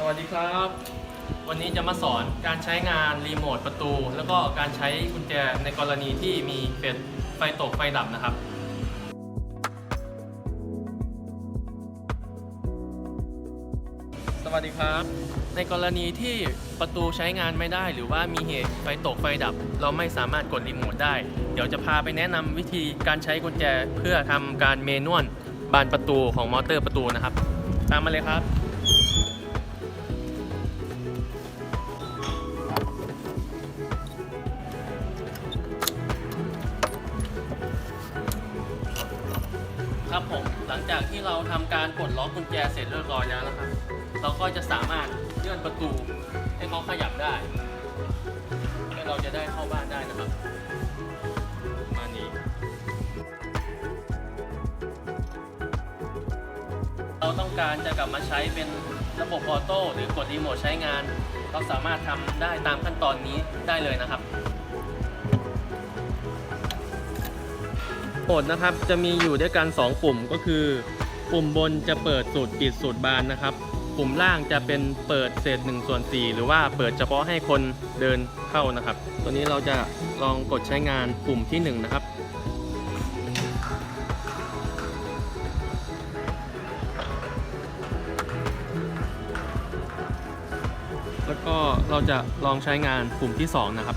สวัสดีครับ วันนี้จะมาสอนการใช้งานรีโมทประตู แล้วก็การใช้กุญแจในกรณีที่มีเป็นไฟตกไฟดับนะครับ สวัสดีครับ ในกรณีที่ประตูใช้งานไม่ได้ หรือว่ามีเหตุไฟตกไฟดับ เราไม่สามารถกดรีโมทได้ เดี๋ยวจะพาไปแนะนำวิธีการใช้กุญแจเพื่อทำการเมนวลบานประตูของมอเตอร์ประตูนะครับ ตามมาเลยครับ ครับผมหลังจากที่เราทำการปลดล็อกกุญแจเสร็จเรียบร้อยแล้วนะครับ เราก็จะสามารถเลื่อนประตูให้เขาขยับได้และเราจะได้เข้าบ้านได้นะครับมานี้เราต้องการจะกลับมาใช้เป็นระบบออโต้หรือกดรีโมทใช้งาน เราสามารถทำได้ตามขั้นตอนนี้ได้เลยนะครับ โหมดนะครับ จะมีอยู่ด้วยกัน 2 ปุ่มก็คือ ปุ่มบนจะเปิดสูตรปิดสูตรบานนะครับ ปุ่มล่างจะเป็นเปิดเศษ1ส่วน4หรือว่าเปิดเฉพาะให้คนเดินเข้านะครับ ตัวนี้เราจะลองกดใช้งานปุ่มที่ 1 นะครับแล้วก็เราจะลองใช้งานปุ่มที่ 2 นะครับ